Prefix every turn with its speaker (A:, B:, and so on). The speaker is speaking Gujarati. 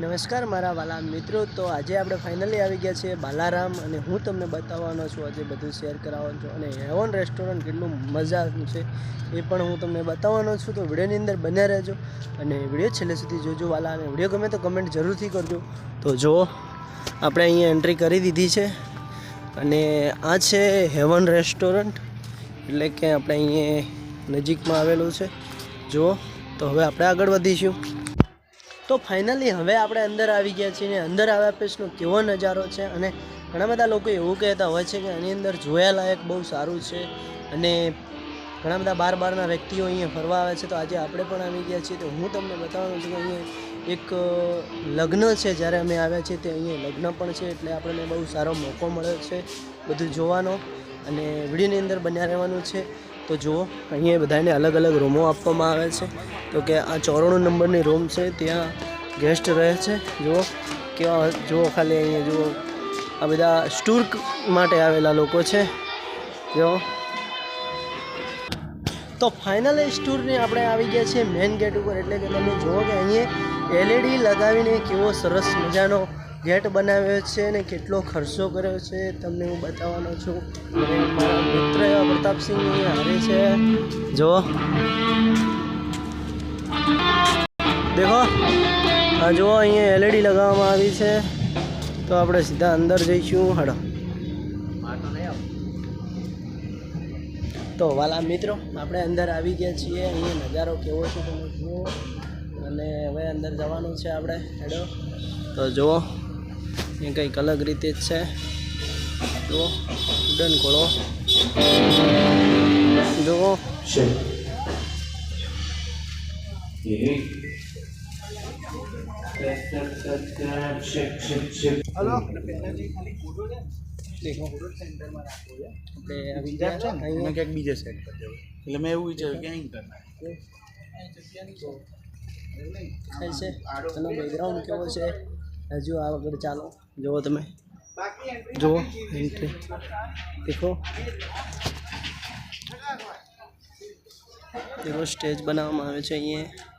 A: નમસ્કાર મારા વાલા મિત્રો. તો આજે આપણે ફાઇનલી આવી ગયા છીએ બાલારામ અને હું તમને બતાવવાનો છું, આજે બધું શેર કરાવવાનો છું અને હેવન રેસ્ટોરન્ટ કેટલું મજાનું છે એ પણ હું તમને બતાવવાનો છું. તો વિડીયોની અંદર બન્યા રહેજો અને વીડિયો છેલ્લે સુધી જોજો વાલા અને વીડિયો ગમે તો કમેન્ટ જરૂરથી કરજો. તો જુઓ આપણે અહીંયા એન્ટ્રી કરી દીધી છે અને આ છે હેવન રેસ્ટોરન્ટ એટલે કે આપણે અહીંયા નજીકમાં આવેલું છે. જુઓ તો હવે આપણે આગળ વધીશું. તો ફાઇનલી હવે આપણે અંદર આવી ગયા છીએ અને અંદર આવ્યા પછીનો કેવો નજારો છે અને ઘણા બધા લોકો એવું કહેતા હોય છે કે આની અંદર જોયાલાયક બહુ સારું છે અને ઘણા બધા બાર બારના વ્યક્તિઓ અહીંયા ફરવા આવે છે. તો આજે આપણે પણ આવી ગયા છીએ. તો હું તમને બતાવવાનું છું કે અહીંયા એક લગ્ન છે. જ્યારે અમે આવ્યા છીએ તે અહીંયા લગ્ન પણ છે એટલે આપણને બહુ સારો મોકો મળ્યો છે બધું જોવાનો અને વિડીયોની અંદર બન્યા રહેવાનું છે. તો જુઓ, અહીંયા બધાને અલગ અલગ રૂમો આપવામાં આવે છે. તો કે આ ચોરાણું નંબરની રૂમ છે, ત્યાં ગેસ્ટ રહે છે. જુઓ કેવા જુઓ ખાલી અહીંયા જુઓ, આ બધા સ્ટુર્ક માટે આવેલા લોકો છે. જુઓ. તો ફાઇનલ સ્ટોરની આપણે આવી ગયા છીએ મેઇન ગેટ ઉપર, એટલે કે તમે જુઓ કે અહીંયા એલઈડી લગાવીને કેવો સરસ મજાનો ગેટ બનાવ્યો છે અને કેટલો ખર્ચો કર્યો છે, તમને હું બતાવવાનો છું. અને એવા પ્રતાપસિંહ અહીંયા હારે છે. જુઓ. દેખો. આ જુઓ, અહીંયા એલઈડી લગાવવામાં આવી છે. તો આપણે સીધા અંદર જઈશું. હડો. તો વાલા મિત્રો, આપણે અંદર આવી ગયા છીએ. અહીંયા નજારો કેવો છે તમે જુઓ. અને હવે અંદર જવાનું છે આપણે. હેડો. તો જુઓ. એ કંઈક અલગ રીતે જ છે. જુઓ. ઉડન ઘોડો જુઓ દેખો આપણે આવી ગયા છે ને
B: મેં
A: અહીંયા
B: ક્યાંક બીજે સેટ કરી દેવું એટલે મેં એવું વિચાર્યું કે અહીં કરના
A: થાય છે એનો બેકગ્રાઉન્ડ કેવો છે હજુ આ વગર ચાલો જુઓ તમે જુઓ એન્ટ્રી દેખો. એવો સ્ટેજ બનાવવામાં આવે છે અહીંયા.